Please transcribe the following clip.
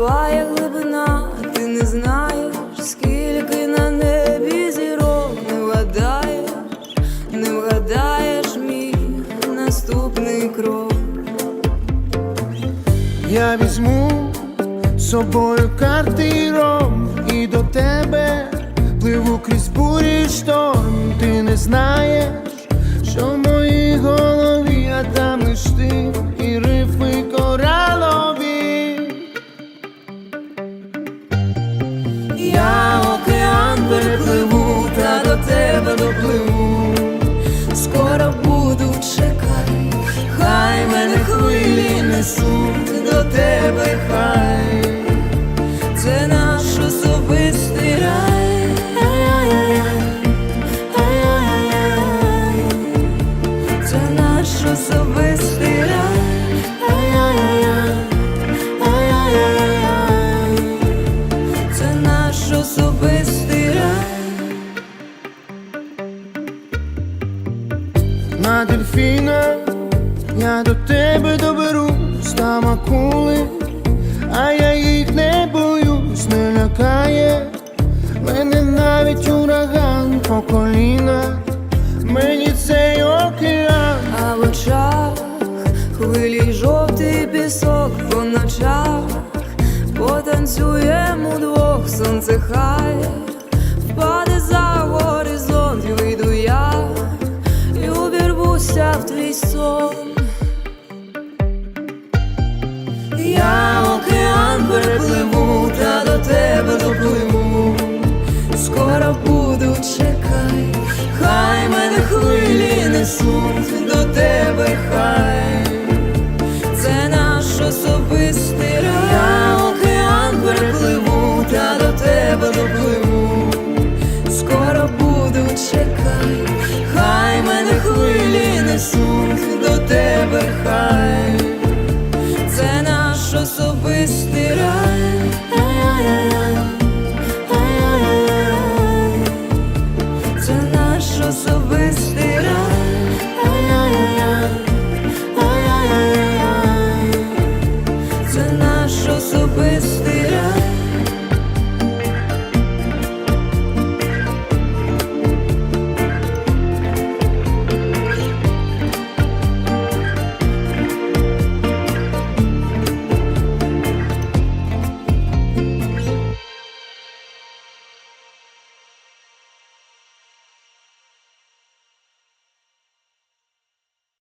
буває глибина, ти не знаєш, скільки на небі зірок не вгадаєш, не вгадаєш мій наступний крок. Я візьму з собою картиром і до тебе пливу крізь бурі шторм. Ти не знаєш, що в моїй голові, а там лиш ти несуть до тебе, хай це наш особистий рай. Це наш особистий рай. Це наш особистий рай. На дельфіна я до тебе доберусь, там акули, а я їх не боюсь, не лякає мене навіть ураган по коліна, мені цей океан. А в очах хвилі жовтий пісок по ночах потанцюємо удвох, сонце хай впаде за горизонт, вийду я і в твій сон. стосунки до тебе, хай. Це наш особистий рай. Я океан перепливу, та до тебе допливу, скоро буду чекай, хай мене хвилі не несуть до тебе, хай. Це наш особистий рай.